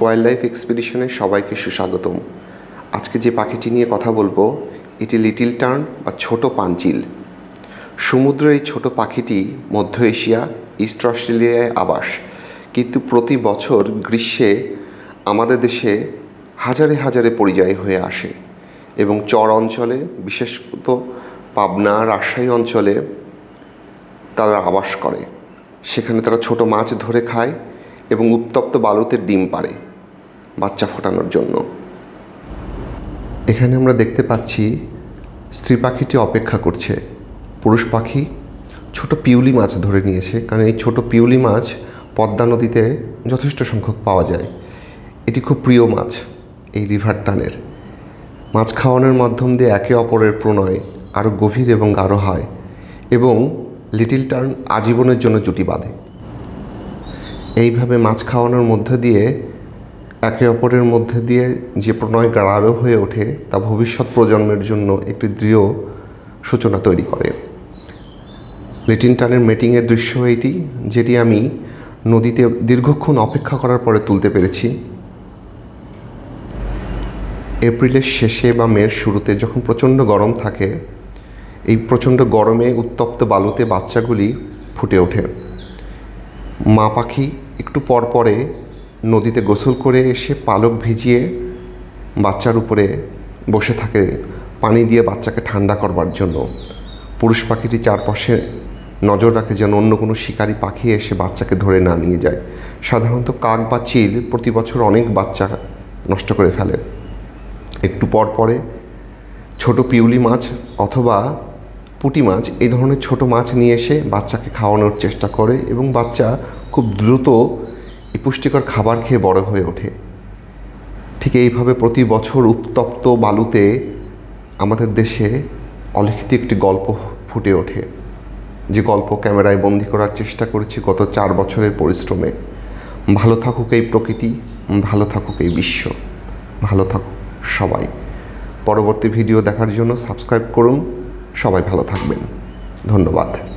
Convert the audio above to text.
Wild life এক্সপিডিশনে সবাইকে সুস্বাগতম। আজকে যে পাখিটি নিয়ে কথা বলব, এটি লিটিল টার্ন বা ছোট পাঞ্চিল। সমুদ্রের এই ছোট পাখিটি মধ্য এশিয়া, ইস্ট অস্ট্রেলিয়ায় আবাস। কিন্তু প্রতি বছর গ্রীষ্মে আমাদের দেশে হাজারে হাজারে পরিযায়ী হয়ে আসে এবং চর অঞ্চলে, বিশেষত পাবনা, রাজশাহী অঞ্চলে তারা আবাস করে। সেখানে তারা ছোট মাছ ধরে খায় এবং উত্তপ্ত বালুতে ডিম পাড়ে। বাচ্চা ফোটানোর জন্য। এখানে আমরা দেখতে পাচ্ছি, স্ত্রী পাখিটি অপেক্ষা করছে। পুরুষ পাখি ছোট পিউলি মাছ ধরে নিয়েছে, কারণ এই ছোট পিউলি মাছ পদ্মা নদীতে যথেষ্ট সংখ্যক পাওয়া যায়। এটি খুব প্রিয় মাছ, এই রিভার টানের। মাছ খাওয়ানোর মাধ্যম দিয়ে একে অপরের প্রণয় আরও গভীর এবং গাঢ় হয় এবং লিটিল টার্ন আজীবনের জন্য জুটি বাঁধে। এইভাবে মাছ খাওয়ানোর মধ্য দিয়ে একে অপরের মধ্যে দিয়ে যে প্রণয় গাঢ় হয়ে ওঠে, তা ভবিষ্যৎ প্রজন্মের জন্য একটি দৃঢ় সূচনা তৈরি করে। লিটিল টানের মিটিংয়ের দৃশ্য এটি, যেটি আমি নদীতে দীর্ঘক্ষণ অপেক্ষা করার পরে তুলতে পেরেছি। এপ্রিলের শেষে বা মের শুরুতে যখন প্রচণ্ড গরম থাকে, এই প্রচণ্ড গরমে উত্তপ্ত বালুতে বাচ্চাগুলি ফুটে ওঠে। মা পাখি একটু পর পরে নদীতে গোসল করে এসে পালক ভিজিয়ে বাচ্চার উপরে বসে থাকে, পানি দিয়ে বাচ্চাকে ঠান্ডা করবার জন্য। পুরুষ পাখিটি চারপাশে নজর রাখে যেন অন্য কোনো শিকারী পাখি এসে বাচ্চাকে ধরে না নিয়ে যায়। সাধারণত কাক বা চিল প্রতি বছর অনেক বাচ্চা নষ্ট করে ফেলে। একটু পর পরে ছোট পিউলি মাছ অথবা পুঁটি মাছ এই ধরনের ছোট মাছ নিয়ে এসে বাচ্চাকে খাওয়ানোর চেষ্টা করে এবং বাচ্চা খুব দ্রুত এই পুষ্টিকর খাবার খেয়ে বড় হয়ে ওঠে। ঠিক এইভাবে প্রতি বছর উত্তপ্ত বালুতে আমাদের দেশে অলিখিত একটি গল্প ফুটে ওঠে। যে গল্প ক্যামেরায় বন্দি করার চেষ্টা করেছি গত চার বছরের পরিশ্রমে। ভালো থাকুক এই প্রকৃতি, ভালো থাকুক এই বিশ্ব, ভালো থাকুক সবাই। পরবর্তী ভিডিও দেখার জন্য সাবস্ক্রাইব করুন। সবাই ভালো থাকবেন। ধন্যবাদ।